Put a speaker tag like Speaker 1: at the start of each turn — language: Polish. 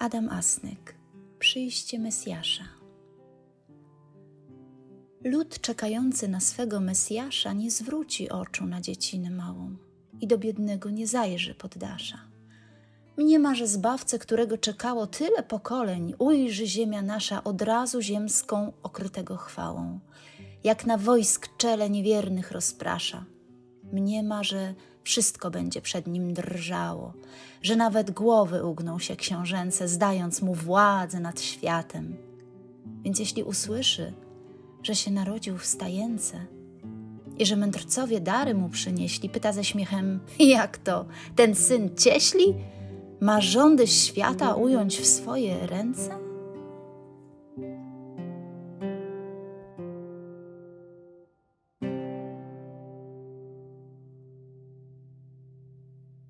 Speaker 1: Adam Asnyk Przyjście Mesjasza Lud czekający na swego Mesjasza nie zwróci oczu na dziecinę małą i do biednego nie zajrzy poddasza. Mniema, że Zbawcę, którego czekało tyle pokoleń, ujrzy ziemia nasza od razu ziemską okrytego chwałą, jak na wojsk czele niewiernych rozprasza. Mniema, że wszystko będzie przed nim drżało, że nawet głowy ugną się książęce, zdając mu władzę nad światem. Więc jeśli usłyszy, że się narodził w stajence i że mędrcowie dary mu przynieśli, pyta ze śmiechem: Jak to? Ten syn cieśli? Ma rządy świata ująć w swoje ręce?